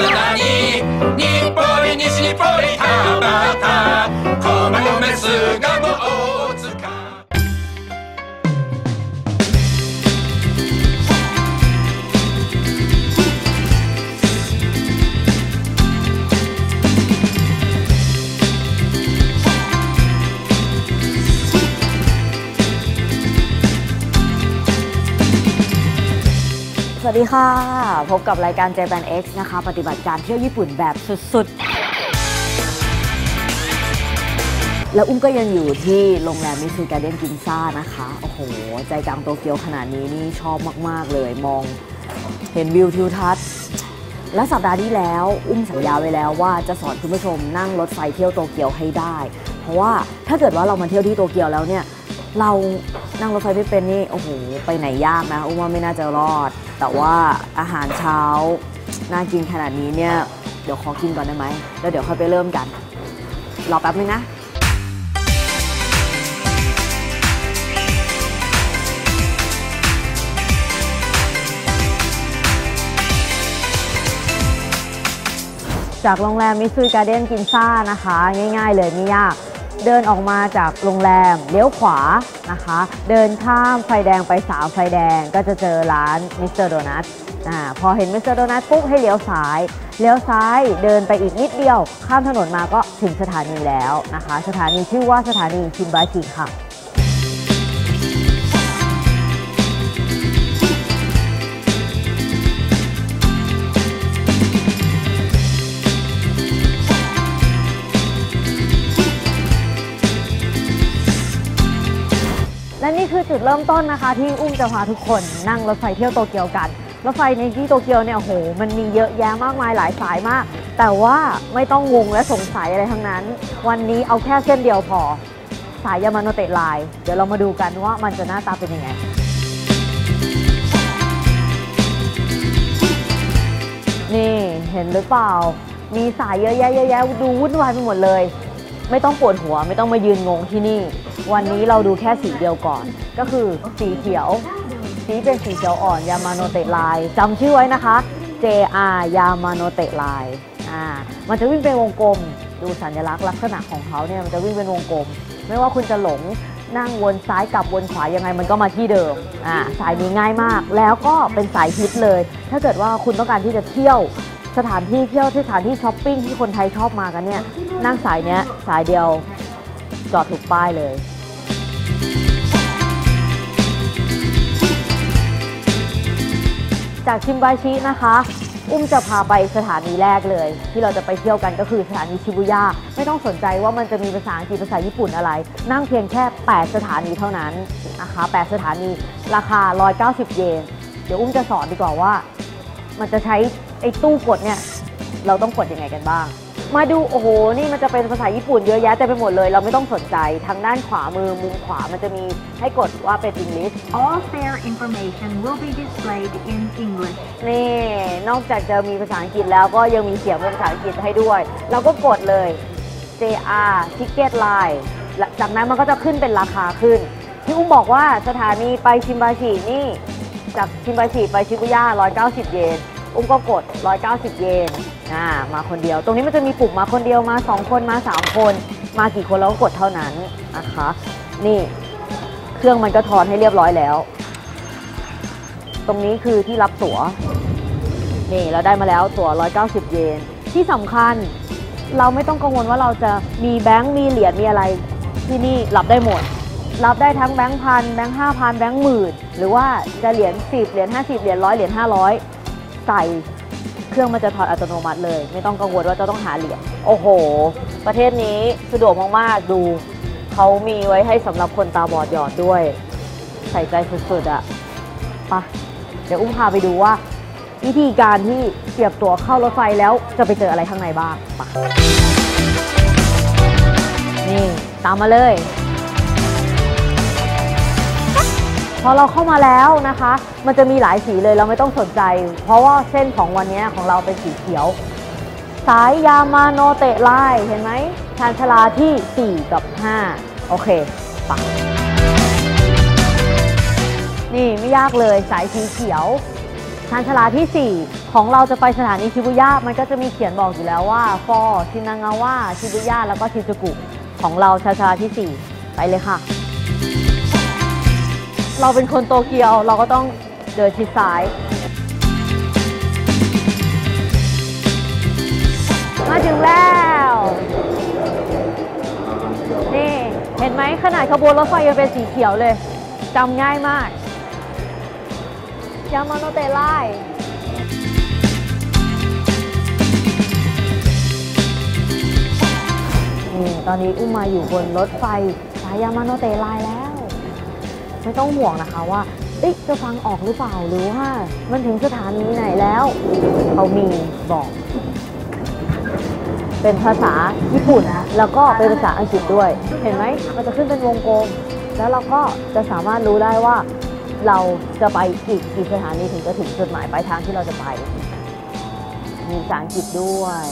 ちまち上野海砂に日暮里西日暮里田端駒込巣鴨 วัสดีค่ะ พบกับรายการ Japan X นะคะ ปฏิบัติการเที่ยวญี่ปุ่นแบบสุดๆ แล้วอุ้มก็ยังอยู่ที่โรงแรมมิซูการ์เด้นกินซ่านะคะ โอ้โห ใจกลางโตเกียวขนาดนี้นี่ชอบมาก ๆ เลยมองเห็นวิวทิวทัศน์ และสัปดาห์ที่แล้ว อุ้มสัญญาไว้แล้วว่าจะสอนคุณผู้ชมนั่งรถไฟเที่ยวโตเกียวให้ได้ เพราะว่าถ้าเกิดว่าเรามาเที่ยวที่โตเกียวแล้วเนี่ยเรานั่งรถไฟไม่เป็นนี่ โอ้โห ไปไหนยากนะอุ้มว่าไม่น่าจะรอด แต่ว่าอาหารเช้าน่ากินขนาดนี้เนี่ย เดี๋ยวขอกินก่อนได้ไหม แล้วเดี๋ยวค่อยไปเริ่มกัน รอแป๊บนึงนะจากโรงแรมมิซูการ์เดนกินซ่านะคะ ง่ายๆเลยไม่ยาก เดินออกมาจากโรงแรมเลี้ยวขวานะคะ เดินข้ามไฟแดงไปสาวไฟแดงก็จะเจอร้านมิสเตอร์โดนัทอ่าพอเห็นมิสเตอร์โดนัทปุ๊บให้เลี้ยวซ้ายเลี้ยวซ้ายเดินไปอีกนิดเดียว ข้ามถนนมาก็ถึงสถานีแล้วนะคะ สถานีชื่อว่าสถานีชินบาชิค่ะ จุดเริ่มต้นนะคะ ที่อุ้มจะพาทุกคนนั่งรถไฟเที่ยวโตเกียวกัน รถไฟในที่โตเกียวเนี่ยโห มันมีเยอะแยะมากมายหลายสายมาก แต่ว่าไม่ต้องงงและสงสัยอะไรทั้งนั้น วันนี้เอาแค่เส้นเดียวพอ สายยามาโนเตะไลน์เดี๋ยวเรามาดูกันว่ามันจะหน้าตาเป็นยังไงนี่เห็นหรือเปล่า มีสายเยอะแยะเยอะแยะดูวุ่นวายไปหมดเลย ไม่ต้องปวดหัวไม่ต้องมายืนงงที่นี่ วันนี้เราดูแค่สีเดียวก่อน ก็คือสีเขียว สีเป็นสีเขียวอ่อนยามาโนเตะลน์จำชื่อไว้นะคะ JR ยามาโนเตะลน์อ่ามันจะวิ่งเป็นวงกลม ดูสัญลักษณ์ลักษณะของเขาเนี่ยมันจะวิ่งเป็นวงกลม ไม่ว่าคุณจะหลงนั่งวนซ้ายกลับวนขวายังไงมันก็มาที่เดิมอ่าสายนี้ง่ายมาก แล้วก็เป็นสายฮิตเลย ถ้าเกิดว่าคุณต้องการที่จะเที่ยว สถานที่เที่ยวที่สถานที่ช้อปปิ้งที่คนไทยชอบมากันเนี่ย นั่งสายเนี้ยสายเดียวจอดถูกป้ายเลย จากชิมบายชินะคะ อุ้มจะพาไปสถานีแรกเลย ที่เราจะไปเที่ยวกันก็คือสถานีชิบุย่าไม่ต้องสนใจว่ามันจะมีภาษาอังกฤษภาษาญี่ปุ่นอะไร นั่งเพียงแค่ 8 สถานีเท่านั้นนะคะ 8 สถานีราคา 190 เยน เดี๋ยวอุ้มจะสอนดีกว่าว่า มันจะใช้ ไอ้ตู้กดเนี่ยเราต้องกดยังไงกันบ้าง มาดูโอ้โหนี่มันจะเป็นภาษาญี่ปุ่นเยอะแยะเต็มไปหมดเลย เราไม่ต้องสนใจทางด้านขวามือมุมขวามันจะมีให้กดว่าเป็น English All fare information will be displayed in English. นี่ นอกจากจะมีภาษาอังกฤษแล้วก็ยังมีเสียงเป็นภาษาอังกฤษให้ด้วย เราก็กดเลย JR Ticket Line และจากนั้นมันก็จะขึ้นเป็นราคาขึ้นที่อุ้มบอกว่าสถานีไปชิมบาชินี่จากชิมบาชิไปชิบุย่า190 เยน อุ้มก็กด 190 เยนอ่ามาคนเดียว ตรงนี้มันจะมีปุ่มมาคนเดียวมา 2 คนมา 3 คน มากี่คนเราก็กดเท่านั้นนะคะ นี่เครื่องมันก็ทอนให้เรียบร้อยแล้ว ตรงนี้คือที่รับตั๋ว นี่เราได้มาแล้วตั๋ว 190 เยน ที่สำคัญเราไม่ต้องกังวลว่าเราจะมีแบงค์มีเหรียญมีอะไรที่นี่รับได้หมด รับได้ทั้งแบงค์พันแบงค์ห้าพันแบงค์หมื่นหรือว่าจะเหรียญ10เหรียญ50เหรียญร้อยเหรียญ500 ใส่เครื่องมันจะถอดอัตโนมัติเลย ไม่ต้องกังวลว่าจะต้องหาเหรียญโอ้โห ประเทศนี้สะดวกมากๆดู เขามีไว้ให้สำหรับคนตาบอดหยอดด้วย ใส่ใจสุดๆอะไปะเดี๋ยวอุ้มพาไปดูว่า วิธีการที่เสียบตั๋วเข้ารถไฟแล้วจะไปเจออะไรข้างในบ้างไปะนี่ตามมาเลย พอเราเข้ามาแล้วนะคะ มันจะมีหลายสีเลยเราไม่ต้องสนใจ เพราะว่าเส้นของวันนี้ของเราเป็นสีเขียว สายยามาโนเตะไลเห็นไหมชานชาลาที่ 4 กับ 5 โอเคไปะนี่ไม่ยากเลยสายสีเขียวชานชาลาที่ 4 ของเราจะไปสถานีชิบุย่ามันก็จะมีเขียนบอกอยู่แล้วว่า for ชินางาวะชิบุย่าแล้วก็ชิจูกุของเราชานชาที่ 4 ไปเลยค่ะ เราเป็นคนโตเกียวเราก็ต้องเดินชิดซ้าย มาถึงแล้ว นี่เห็นไหมขนาดขบวนรถไฟยังเป็นสีเขียวเลยจำง่ายมาก ยามาโนเตไลนี่ตอนนี้อุ้มมาอยู่บนรถไฟสายยามาโนเตไลแล้ว ไม่ต้องห่วงนะคะว่าจะฟังออกหรือเปล่าหรือว่า มันถึงสถานีไหนแล้ว เขามีบอก เป็นภาษาญี่ปุ่นแล้วก็เป็นภาษาอังกฤษด้วย เห็นไหมมันจะขึ้นเป็นวงกลม แล้วเราก็จะสามารถรู้ได้ว่า เราจะไปอีกกี่สถานีถึงจะถึงจุดหมายปลายทางที่เราจะไป มีภาษาอังกฤษด้วย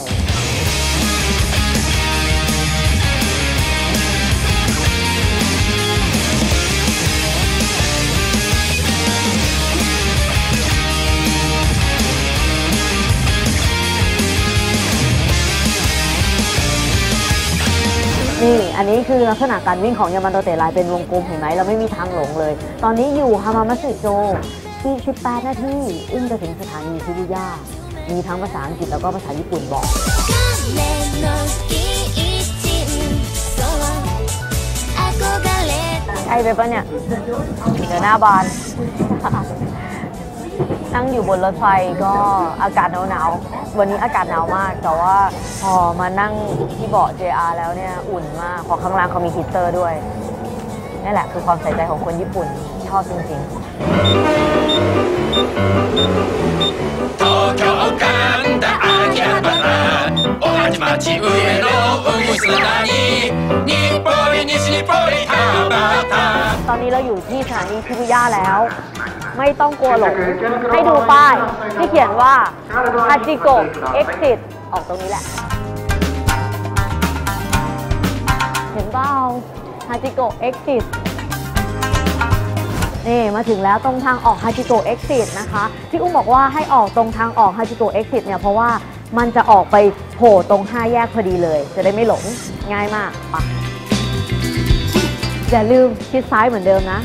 อันนี้คือลักษณะการวิ่งของยามาโตเตะลายเป็นวงกลมเห็นไหมเราไม่มีทางหลงเลย ตอนนี้อยู่ฮามามัสึโจอีก18นาทีอึ้งจะถึงสถานีชิบุย่ามีทั้งภาษาอังกฤษแล้วก็ภาษาญี่ปุ่นบอกใกล้ไปปะเนี่ย เดี๋ยวหน้าบาน นั่งอยู่บนรถไฟก็อากาศหนาวๆ วันนี้อากาศหนาวมาก แต่ว่าพอมานั่งที่เบาะ JR แล้วเนี่ยอุ่นมากพอข้างล่างเขามีฮีเตอร์ด้วยนี่แหละคือความใส่ใจของคนญี่ปุ่นชอบจริงๆ ตอนนี้เราอยู่ที่สถานีคิบุย่าแล้ว ไม่ต้องกลัวหลง ให้ดูป้ายที่เขียนว่าฮาจิโกะ exit ออกตรงนี้แหละ เห็นเปล่าฮาจิโกะ exit นี่มาถึงแล้วตรงทางออกฮาจิโกะ exit นะคะ ที่อุ้มบอกว่าให้ออกตรงทางออกฮาจิโกะ exit เนี่ยเพราะว่ามันจะออกไปโผล่ตรง 5 แยกพอดีเลย จะได้ไม่หลงง่ายมากปะอย่าลืมชิดซ้ายเหมือนเดิมนะ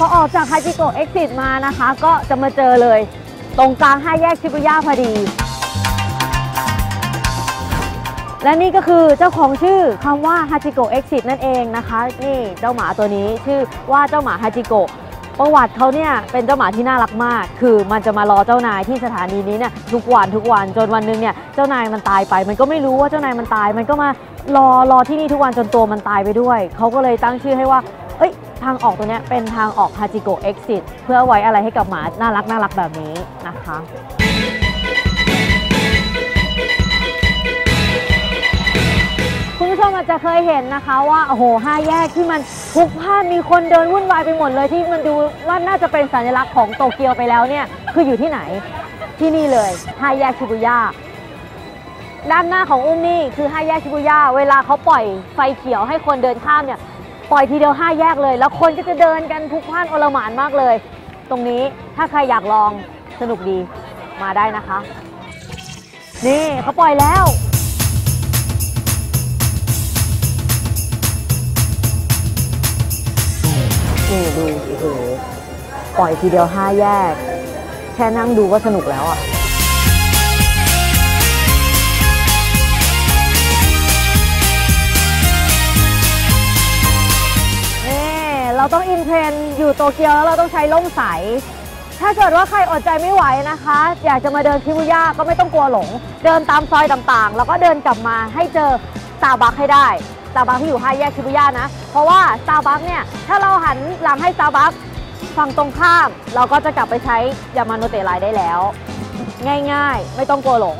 พอออกจากฮจิโกะ exit มานะคะ ก็จะมาเจอเลย ตรงกลาง5แยกชิบุย่าพอดี และนี่ก็คือเจ้าของชื่อคำว่าฮาจิโกะ exit นั่นเองนะคะ นี่เจ้าหมาตัวนี้ชื่อว่าเจ้าหมาฮาจิโกะประวัติเขาเนี่ยเป็นเจ้าหมาที่น่ารักมาก คือมันจะมารอเจ้านายที่สถานีนี้เนี่ยทุกวันทุกวันจนวันหนึงเนี่ยเจ้านายมันตายไป มันก็ไม่รู้ว่าเจ้านายมันตาย มันก็มารอรอที่นี่ทุกวันจนตัวมันตายไปด้วย เขาก็เลยตั้งชื่อให้ว่า เอ้ย ทางออกตัวนี้เป็นทางออกฮาจิโกะ exit เพื่อไว้อะไรให้กับหมา น่ารักน่ารักแบบนี้นะคะคุณผู้ชมอาจจะเคยเห็นนะคะว่าโอ้โหห้าแยกที่มันพุกพ่านมีคนเดินวุ่นวายไปหมดเลยที่มันดูว่าน่าจะเป็นสัญลักษณ์ของโตเกียวไปแล้วเนี่ย คืออยู่ที่ไหนที่นี่เลยห้าแยกชิบุย่าด้านหน้าของอุ้มนี่คือห้าแยกชิบุย่าเวลาเขาปล่อยไฟเขียวให้คนเดินข้ามเนี่ย ปล่อยทีเดียวห้าแยกเลย แล้วคนก็จะเดินกันพลุกพล่านโอลหมานมากเลย ตรงนี้ถ้าใครอยากลองสนุกดีมาได้นะคะ นี่เขาปล่อยแล้วนี่ดูโอ้โหปล่อยทีเดียวห้าแยก แค่นั่งดูก็สนุกแล้วอะ ต้องอินเทรนอยู่โตเกียวแล้วเราต้องใช้ล่มใส ถ้าเกิดว่าใครอดใจไม่ไหวนะคะ อยากจะมาเดินชิบุย่าก็ไม่ต้องกลัวหลง เดินตามซอยต่างๆ แล้วก็เดินกลับมาให้เจอสตาบัคให้ได้สตาบัคที่อยู่ห้าแยกชิบุย่านะ เพราะว่าสตาบัคเนี่ยถ้าเราหันหลังให้สตาบัคฝั่งตรงข้าม เราก็จะกลับไปใช้ยามาโนเตไลได้แล้ว ง่าย ๆ ไม่ต้องกลัวหลง